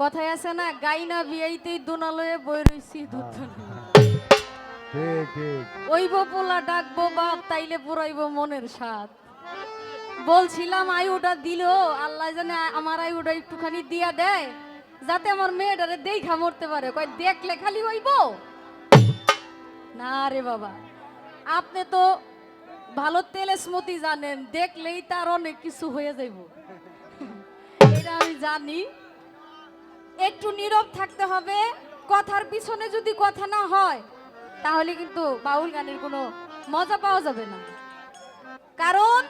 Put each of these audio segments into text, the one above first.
কথায় আছে না গাই না বিয়াইতেই দোনালয়ে বই রইছি দুধ ঠিক ঠিক। ওইব পোলা ডাকবো বাপ তাইলে পুরাইব মনের স্বাদ। বলছিলাম আয়ুটা দিলো আল্লাহ জানে আমার আয়ুটা একটুখানি দিয়া দেয় যাতে আমার মেয়েটারে দেখা মরতে পারে। কয় দেখলে খালি হইব? না রে বাবা আপনি তো ভালো তেলে স্মতি জানেন দেখলেই তার অনেক কিছু হয়ে যাইব। এটা আমি জানি। একটু নীরব থাকতে হবে। কথার পিছনে যদি কথা না হয়, তাহলে কিন্তু বাউল গানের কোনো মজা পাওয়া যাবে না। কারণ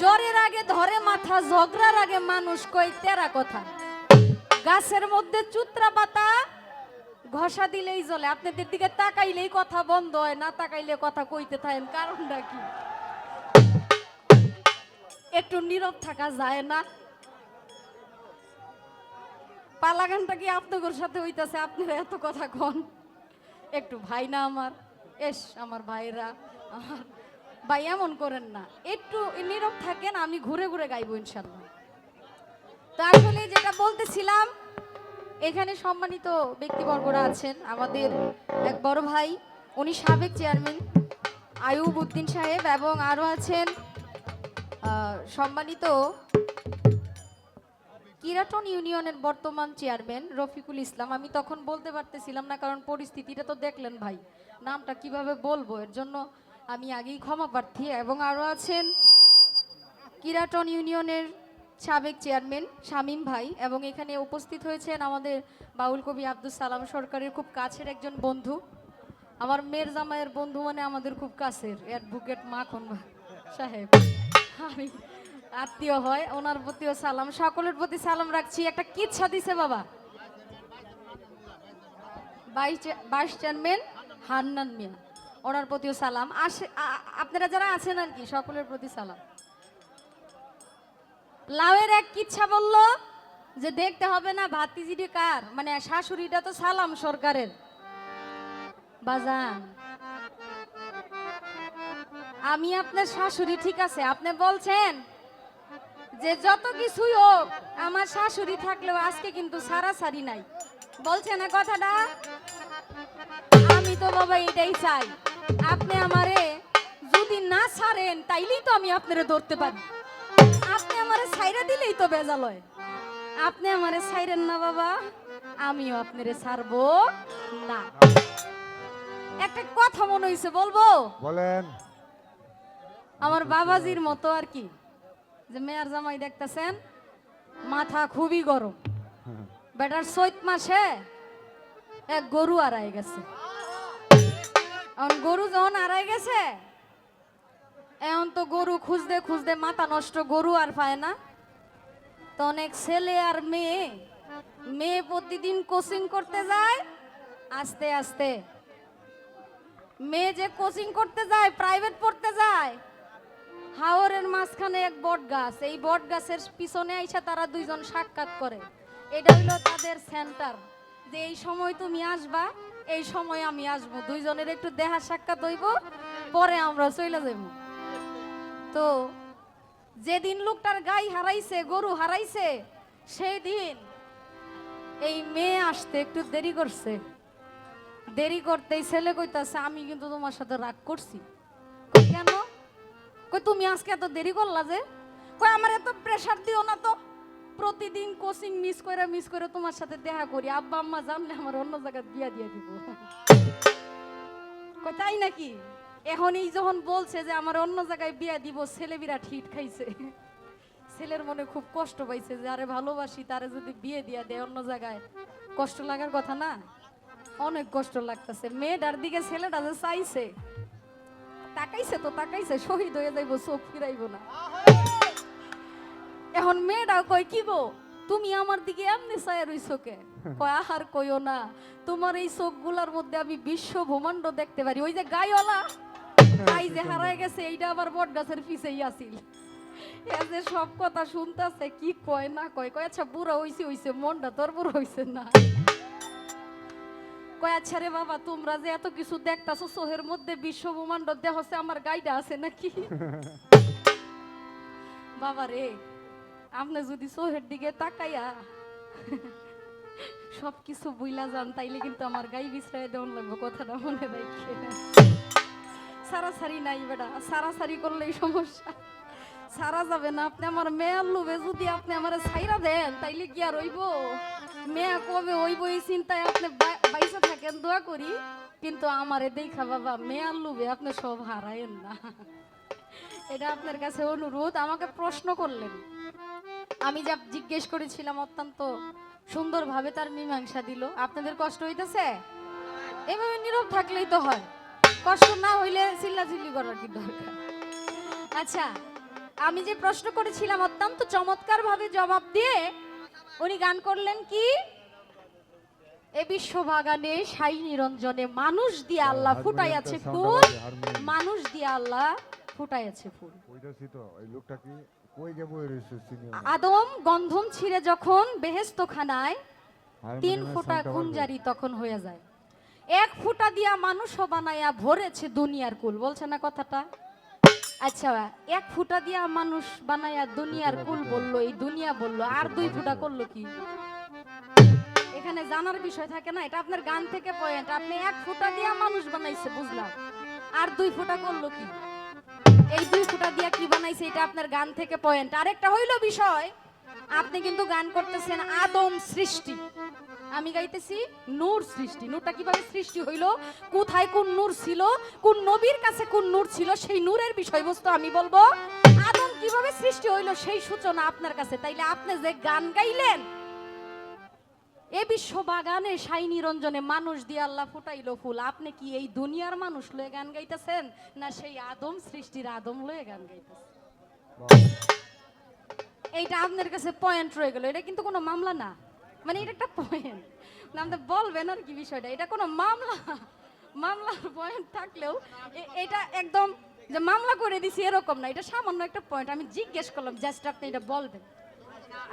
জ্বরের আগে ধরে মাথা, ঝগড়ার আগে মানুষ কই তেরা কথা। গাছের মধ্যে চুত্রা পাতা ঘষা দিলেই জ্বলে। আপনাদের দিকে তাকাইলেই কথা বন্ধ হয়, না তাকাইলে কথা কইতে থাকেন। কারণটা কি? একটু নীরব থাকা যায় না। পালাগানটা কি আপনাদের সাথে হইতাছে? আপনারা এত কথা কন। একটু ভাই না আমার। এস, আমার ভাইরা। আমার ভাই এমন করেন না। একটু নীরব থাকেন, আমি ঘুরে ঘুরে গাইব ইনশাল্লাহ। তো আসলে যেটা বলতেছিলাম, এখানে সম্মানিত ব্যক্তিবর্গরা আছেন। আমাদের এক বড় ভাই, উনি সাবেক চেয়ারম্যান আয়ুব উদ্দিন সাহেব এবং আরও আছেন সম্মানিত কিরাটন ইউনিয়নের বর্তমান চেয়ারম্যান রফিকুল ইসলাম, আমি তখন বলতে পারতেছিলাম না, কারণ পরিস্থিতিটা তো দেখলেন ভাই। নামটা কীভাবে বলব? এর জন্য আমি আগেই ক্ষমা প্রার্থী এবং আরও আছেন কিরাটন ইউনিয়নের সাবেক চেয়ারম্যান শামীম ভাই এবং এখানে উপস্থিত হয়েছেন আমাদের বাউল কবি আব্দুল সালাম সরকারের খুব কাছের একজন বন্ধু। আমার মেয়ের জামাইয়ের বন্ধু মানে আমাদের খুব কাছের অ্যাডভোকেট মাখন সাহেব। আমি আত্মীয় হয়, ওনার প্রতিও সালাম। সকলের প্রতি সালাম রাখছি। একটা কিচ্ছা দিছে বাবা। ভাইস চেয়ারম্যান হান্নান মিয়া, ওনার প্রতিও সালাম। আসে আপনারা যারা আছেন আর কি, সকলের প্রতি সালাম। লাউয়ের এক কিচ্ছা বলল যে, দেখতে হবে না, ভাতিজিটি কার? মানে শাশুড়িটা তো সালাম সরকারের। বাজান। আমি আপনার শাশুড়ি, ঠিক আছে। আপনি বলছেন যে যত কিছুই হোক আমার শাশুড়ি থাকলেও আজকে কিন্তু সারাসারি নাই। বলছে না কথাটা? আমি তো বাবা এটাই চাই। আপনি আমারে যদি না ছাড়েন তাইলেই তো আমি আপনারে ধরতে পারি। আপনি আমারে ছাইরা দিলেই তো বেজাল হয়। আপনি আমারে ছাইরেন না বাবা আমিও আপনারে ছাড়বো না। একটা কথা মনে হইছে বলব? বলেন। আমার বাবাজির মতো আর কি। যে মেয়ার জামাই দেখতেছেন মাথা খুবই গরম। বেটার চৈত মাসে এক গরু আড়াই গেছে। এখন গরু যখন আড়াই গেছে এখন তো গরু খুঁজতে খুঁজতে মাথা নষ্ট গরু আর পায় না। তো অনেক ছেলে আর মেয়ে মেয়ে প্রতিদিন কোচিং করতে যায় আস্তে আস্তে। মেয়ে যে কোচিং করতে যায় প্রাইভেট পড়তে যায় হাওরের মাঝখানে এক বট গাছ এই বট গাছের পিছনে আইসা তারা দুইজন সাক্ষাৎ করে। এটা হইল তাদের সেন্টার যে এই সময় তুমি আসবা, এই সময় আমি আসব। দুইজনের একটু দেহা সাক্ষাৎ হইব, পরে আমরা চলে যাব। তো যেদিন লোকটার গাই হারাইছে, গরু হারাইছে সেই দিন এই মেয়ে আসতে একটু দেরি করছে। দেরি করতেই ছেলে কইতাছে, আমি কিন্তু তোমার সাথে রাগ করছি। কই, তুমি আজকে এত দেরি করলা যে? কই, আমার এত প্রেসার দিও না তো। প্রতিদিন কোচিং মিস করে মিস করে তোমার সাথে দেখা করি। আব্বা, আম্মা জানলে আমার অন্য জায়গায় বিয়া দিয়ে দিব। কই, তাই নাকি? এখন এই যখন বলছে যে আমার অন্য জায়গায় বিয়া দিব, ছেলে বিরাট হিট খাইছে। ছেলের মনে খুব কষ্ট পাইছে যে, আরে ভালোবাসি, তারে যদি বিয়ে দিয়া দেয় অন্য জায়গায়। কষ্ট লাগার কথা না? অনেক কষ্ট লাগতেছে। মেয়েটার দিকে ছেলেটা যে চাইছে। তাকাইছে তো তাকাইছে শহীদ হয়ে যাইবো চোখ ফিরাইবো না। এখন মেয়েটা কয় কি গো? তুমি আমার দিকে এমনি চায় রইছো কে? কয় আহার কইও না। তোমার এই চোখগুলার মধ্যে আমি বিশ্ব ব্রহ্মাণ্ড দেখতে পারি। ওই যে গাইওয়ালা গাই যে হারায় গেছে এইটা আবার বট গাছের পিছেই আসিল যে সব কথা শুনতাছে কি কয় না কয়? কয় আচ্ছা বুড়া হইছে হইছে মনটা তোর বুড়া হইছে না। কয় আচ্ছা রে বাবা তোমরা যে এত কিছু দেখতাছো সোহের মধ্যে আমার গাইডা আছে নাকি? বাবা রে আপনি যদি সোহের দিকে তাকাইয়া সব কিছু বুইলা যান তাইলে কিন্তু আমার গাই বিশ্রায় দেওয়ান লাগবে কথাটা মনে রাখে সারাসারি নাই বেটা সারাসারি করলেই সমস্যা। সারা যাবে না আপনি আমার মেয়ার লোভে যদি আপনি আমার ছাইরা দেন তাইলে কি আর হইব? মেয়া কবে হইব এই চিন্তায় আপনি বাইসে থাকেন দোয়া করি? কিন্তু আমারে দেখা বাবা, মেয়ার লোভে আপনি সব হারায়েন না। এটা আপনার কাছে অনুরোধ, আমাকে প্রশ্ন করলেন। আমি যা জিজ্ঞেস করেছিলাম অত্যন্ত সুন্দরভাবে তার মীমাংসা দিল। আপনাদের কষ্ট হইতেছে? এভাবে নীরব থাকলেই তো হয়। কষ্ট না হইলে চিল্লাচিল্লি করার কি দরকার? আচ্ছা আমি যে প্রশ্ন করেছিলাম অত্যন্ত চমৎকার ভাবে জবাব দিয়ে উনি গান করলেন কি? এ সাই নিরঞ্জনে মানুষ দিয়ে আল্লাহ ফুটাইয়াছে ফুল মানুষ দিয়ে আল্লাহ ফুটাইয়াছে ফুল। আদম গন্ধম ছিঁড়ে যখন বেহেস্ত খানায় তিন ফোঁটা। গুঞ্জারি তখন হয়ে যায়। এক ফোঁটা দিয়া মানুষ বানায়া ভরেছে দুনিয়ার কুল। বলছে না কথাটা? আচ্ছা এক ফুটা দিয়া মানুষ বানাইয়া দুনিয়ার কুল বলল এই দুনিয়া বলল আর দুই ফুটা করল কি? এখানে জানার বিষয় থাকে না, এটা আপনার গান থেকে পয়েন্ট আপনি এক ফুটা দিয়া মানুষ বানাইছে, বুঝলাম। আর দুই ফুটা করল কি? এই দুই ফুটা দিয়া কি বানাইছে, এটা আপনার গান থেকে পয়েন্ট আরেকটা হইল বিষয়, আপনি কিন্তু গান করতেছেন আদম সৃষ্টি। আমি গাইতেছি নূর সৃষ্টি। নূরটা কীভাবে সৃষ্টি হইল? কোথায় কোন নূর ছিল? কোন নবীর কাছে কোন নূর ছিল? সেই নূরের বিষয়বস্তু আমি বলব। আদম কীভাবে সৃষ্টি হইল সেই সূচনা আপনার কাছে। তাইলে আপনি যে গান গাইলেন এ বিশ্ব বাগানে সাই নিরঞ্জনে মানুষ দিয়ে আল্লাহ ফুটাইলো ফুল। আপনি কি এই দুনিয়ার মানুষ লয়ে গান গাইতেছেন? না সেই আদম সৃষ্টির আদম লয়ে গান গাইতেছেন? এইটা আপনার কাছে পয়েন্ট রয়ে গেল। এটা কিন্তু কোনো মামলা না। মানে এটা একটা পয়েন্ট না, আপনি বলবেন আর কি বিষয়টা। এটা কোনো মামলা। মামলার পয়েন্ট থাকলেও এটা একদম যে মামলা করে দিছি এরকম না। এটা সামান্য একটা পয়েন্ট আমি জিজ্ঞেস করলাম জাস্ট আপনি এটা বলবেন।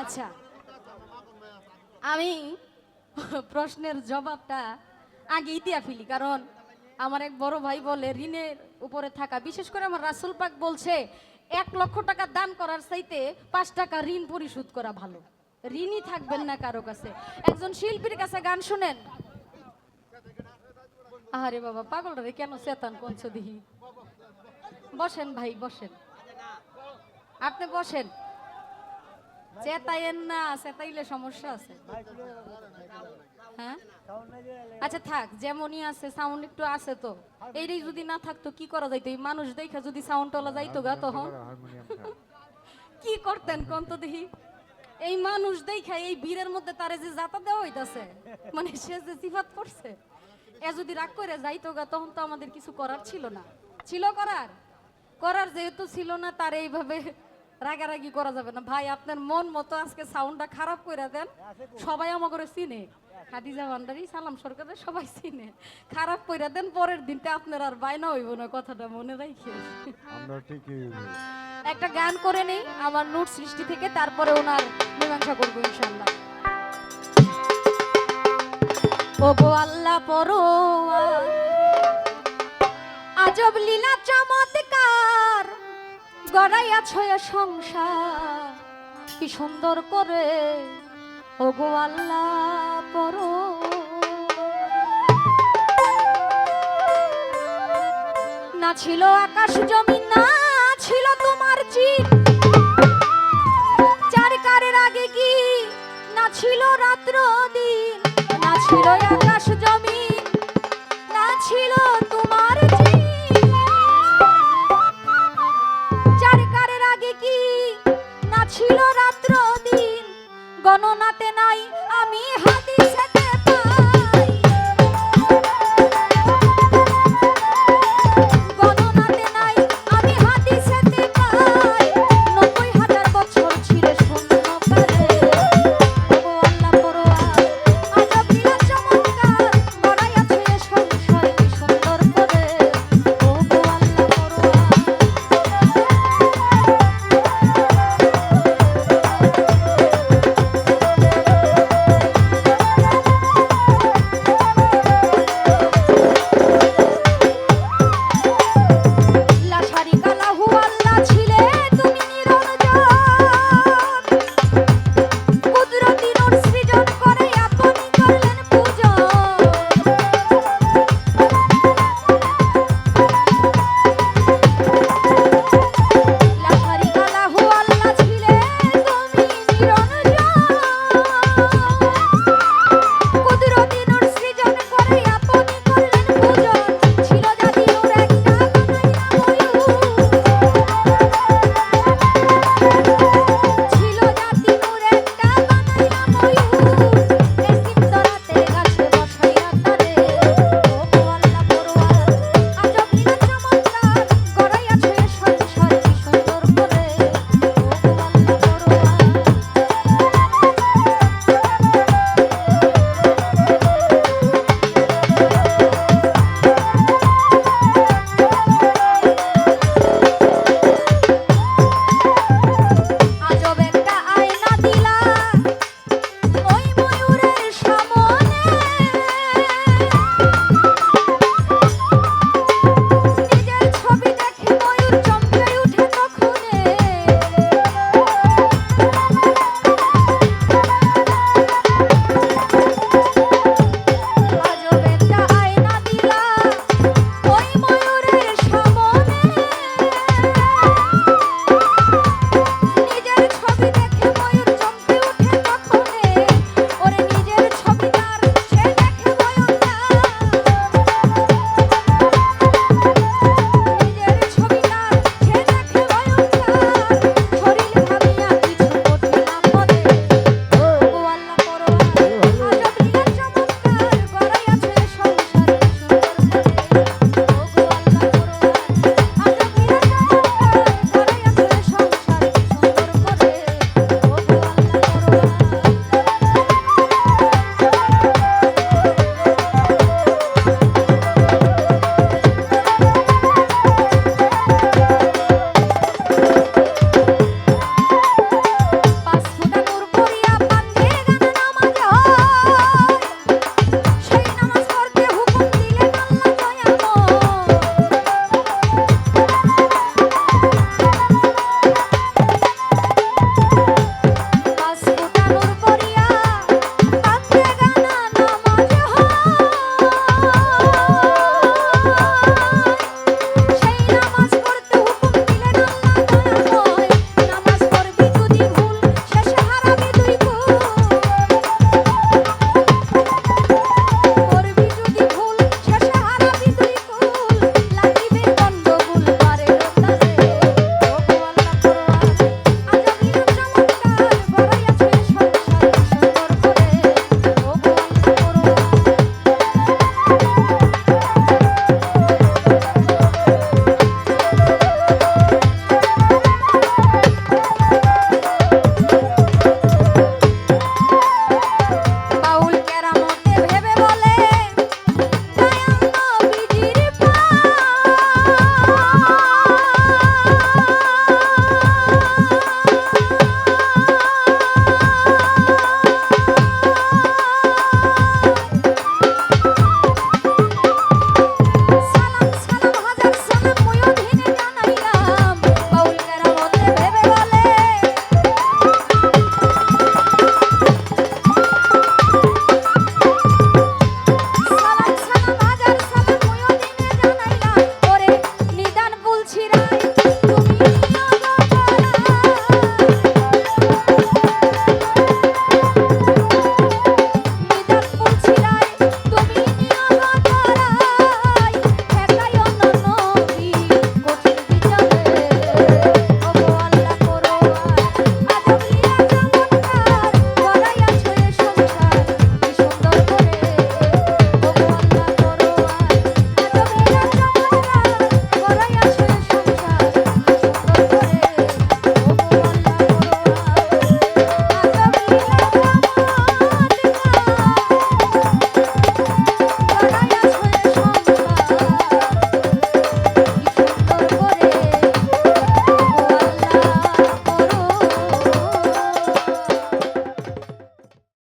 আচ্ছা। আমি প্রশ্নের জবাবটা আগেই দিয়া ফেলি, কারণ আমার এক বড় ভাই বলে, ঋণের উপরে থাকা। বিশেষ করে আমার রাসুল পাক বলছে, এক লক্ষ টাকা দান করার চাইতে পাঁচ টাকা ঋণ পরিশোধ করা ভালো। ঋণই থাকবেন না কারও কাছে। একজন শিল্পীর কাছে গান শুনেন। আরে বাবা পাগল রে কেন চেতান কোনছ দিহি বসেন ভাই, বসেন। আপনি বসেন। চেতাইয়েন না, চেতাইলে সমস্যা আছে। হ্যাঁ? আচ্ছা থাক, যেমনই আছে সাউন্ড একটু আছে তো। এইটাই যদি না থাকতো, কি করা যাইতো? এই মানুষ দেখা যদি সাউন্ড টলা যাইতো গা তখন? কি করতেন কোন তো দেখি? এই মানুষ দেখা এই বীরের মধ্যে তারে যে জাতা দেওয়া হইতাছে মানে সে যে সিফাত করছে, এ যদি রাগ করে যাইতো গা, তখন তো আমাদের কিছু করার ছিল না। ছিল করার? করার যেহেতু ছিল না, তার এইভাবে রাগারাগি করা যাবে না। ভাই আপনার মন মতো আজকে সাউন্ডটা খারাপ করে দেন। সবাই আমাকে চিনে। খাদিজা ভান্ডারি সালাম সরকারের সবাই চিনে। খারাপ করে দেন পরের দিনটা আপনার আর বাইনা হইব না কথাটা মনে রাখি আমরা ঠিকই একটা গান করে নেই আমার নোট সৃষ্টি থেকে তারপরে ওনার মীমাংসা করব ইনশাল্লাহ আল্লাহ আজব লীলা চমৎকার এ সংসার, কি সুন্দর করে। আল্লাহ, পরো। না ছিল আকাশ জমি না ছিল তোমার চিত চারকারের আগে কি? না ছিল রাত্র দিন। না ছিল আকাশ জমি না ছিল তোমার ছিল রাত্র দিন গণনাতে নাই আমি হাদিস